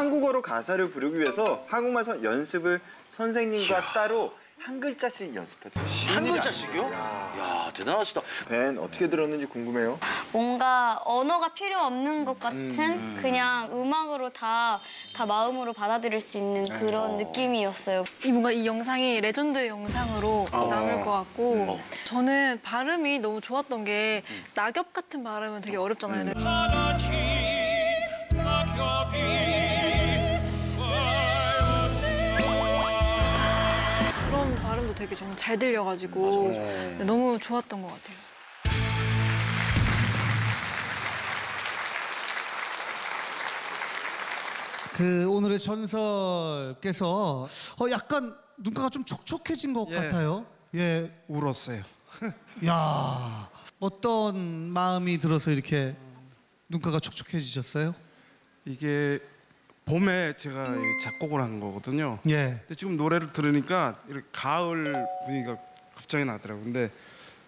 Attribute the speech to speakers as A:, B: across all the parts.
A: 한국어로 가사를 부르기 위해서 한국말 선- 연습을 선생님과 따로 한 글자씩 연습했대요.
B: 한 글자씩이요? 야 대단하시다.
A: 벤 어떻게 들었는지 궁금해요.
C: 뭔가 언어가 필요 없는 것 같은 그냥 음악으로 다, 다 마음으로 받아들일 수 있는 그런 느낌이었어요.
D: 이 뭔가 이 영상이 레전드 영상으로 남을 것 같고 저는 발음이 너무 좋았던 게 낙엽 같은 발음은 되게 어렵잖아요. 되게 저는 잘 들려가지고 너무 좋았던 것 같아요.
E: 그 오늘의 전설께서 어 약간 눈가가 좀 촉촉해진 것
F: 예.
E: 같아요. 예,
F: 울었어요.
E: 야 어떤 마음이 들어서 이렇게 눈가가 촉촉해지셨어요?
F: 이게 봄에 제가 이 작곡을 한 거거든요.
E: 예,
F: 근데 지금 노래를 들으니까 이렇게 가을 분위기가 갑자기 나더라고요. 근데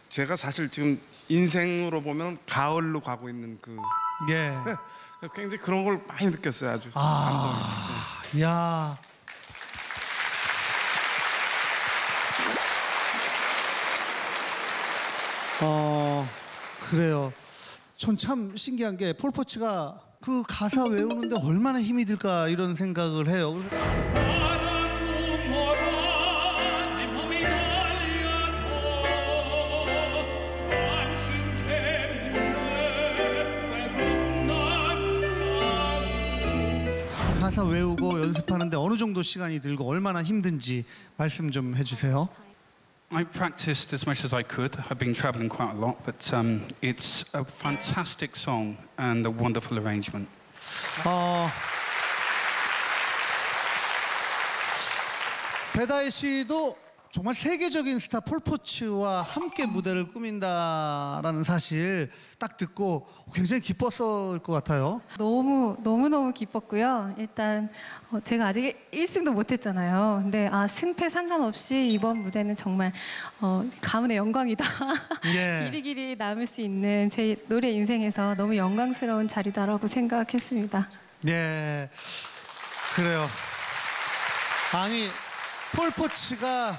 F: 제가 사실 지금 인생으로 보면 가을로 가고 있는 그
E: 예.
F: 굉장히 그런 걸 많이 느꼈어요. 아주.
E: 아, 야. 어, 그래요. 전 참 신기한 게 폴포츠가 그 가사 외우는데 얼마나 힘이 들까 이런 생각을 해요. 가사 외우고 연습하는데 어느 정도 시간이 들고 얼마나 힘든지 말씀 좀 해주세요.
G: I practiced as much as I could. I've been traveling quite a lot, but um, it's a fantastic song and a wonderful arrangement.
E: 어, 배다혜 씨도 정말 세계적인 스타 폴포츠와 함께 무대를 꾸민다라는 사실 딱 듣고 굉장히 기뻤을 것 같아요.
H: 너무 너무 기뻤고요. 일단 어, 제가 아직 1승도 못했잖아요. 근데 아 승패 상관없이 이번 무대는 정말 어, 가문의 영광이다.
E: 예.
H: 길이 길이 남을 수 있는 제 노래 인생에서 너무 영광스러운 자리다라고 생각했습니다.
E: 네, 그래요. 아니 폴포츠가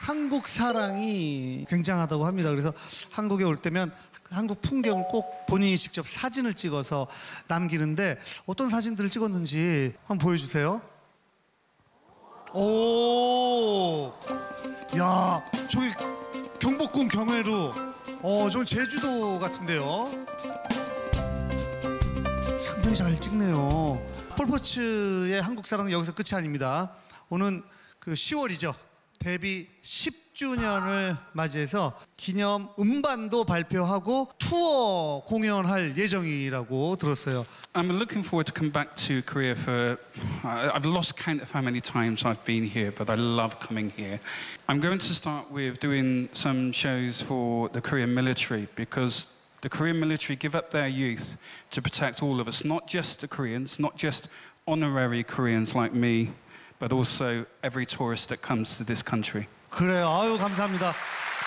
E: 한국 사랑이 굉장하다고 합니다. 그래서 한국에 올 때면 한국 풍경을 꼭 본인이 직접 사진을 찍어서 남기는데 어떤 사진들을 찍었는지 한번 보여주세요. 오, 야, 저기 경복궁 경회로, 어, 저 제주도 같은데요. 상당히 잘 찍네요. 폴포츠의 한국 사랑은 여기서 끝이 아닙니다. 오늘 그 10월이죠. 데뷔 10주년을 맞이해서 기념 음반도 발표하고 투어 공연할 예정이라고 들었어요.
G: I'm looking forward to come back to Korea for. I've lost count of how many times I've been here, but I love coming here. I'm going to start with doing some shows for the Korean military because the Korean military give up their youth to protect all of us, not just the Koreans, not just honorary Koreans like me, but also every tourist that comes to this country.
E: 그래요. 아유 감사합니다.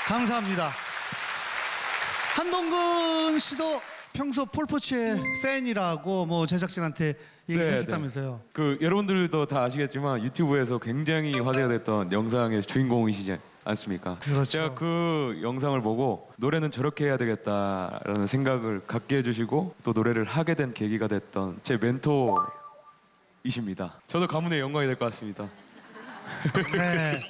E: 감사합니다. 한동근 씨도 평소 폴포츠의 팬이라고 뭐 제작진한테 얘기했었다면서요.
I: 그 여러분들도 다 아시겠지만 유튜브에서 굉장히 화제가 됐던 영상의 주인공이시지 않습니까?
E: 그렇죠.
I: 제가 그 영상을 보고 노래는 저렇게 해야 되겠다라는 생각을 갖게 해주시고 또 노래를 하게 된 계기가 됐던 제 멘토 이십니다. 저도 가문의 영광이 될 것 같습니다.
E: 네.